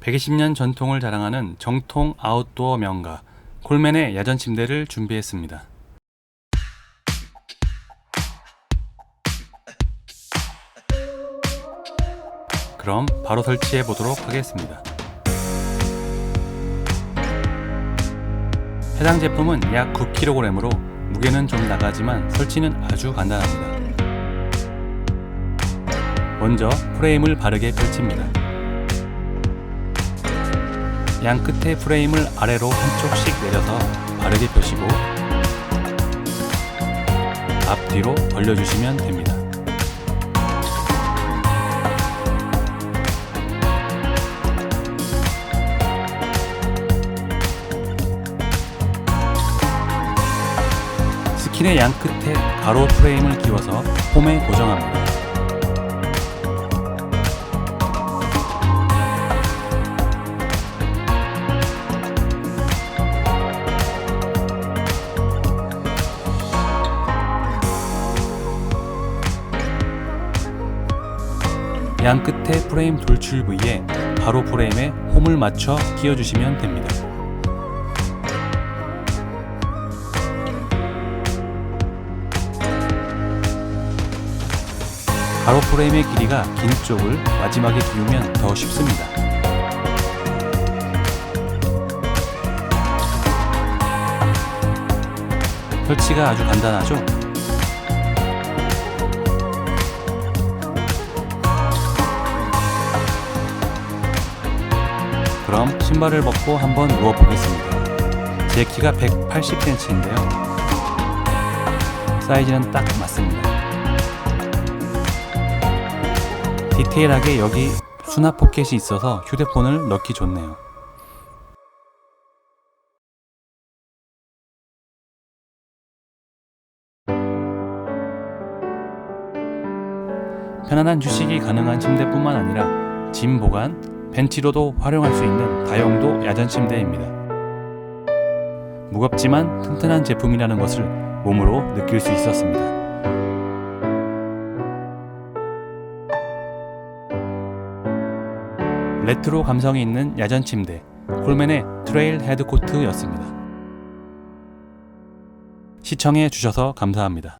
120년 전통을 자랑하는 정통 아웃도어 명가 콜맨의 야전 침대를 준비했습니다. 그럼 바로 설치해 보도록 하겠습니다. 해당 제품은 약 9kg으로 무게는 좀 나가지만 설치는 아주 간단합니다. 먼저 프레임을 바르게 펼칩니다. 양 끝에 프레임을 아래로 한쪽씩 내려서 바르게 펴시고 앞뒤로 벌려주시면 됩니다. 스킨의 양 끝에 가로 프레임을 끼워서 폼에 고정합니다. 양 끝에 프레임 돌출 부위에 가로 프레임에 홈을 맞춰 끼워주시면 됩니다. 가로 프레임의 길이가 긴 쪽을 마지막에 끼우면 더 쉽습니다. 설치가 아주 간단하죠? 그럼 신발을 벗고 한번 누워 보겠습니다. 제 키가 180cm인데요. 사이즈는 딱 맞습니다. 디테일하게 여기 수납 포켓이 있어서 휴대폰을 넣기 좋네요. 편안한 휴식이 가능한 침대뿐만 아니라 짐 보관, 벤치로도 활용할 수 있는 다용도 야전 침대입니다. 무겁지만 튼튼한 제품이라는 것을 몸으로 느낄 수 있었습니다. 레트로 감성이 있는 야전 침대 콜맨의 트레일 헤드 코트였습니다. 시청해 주셔서 감사합니다.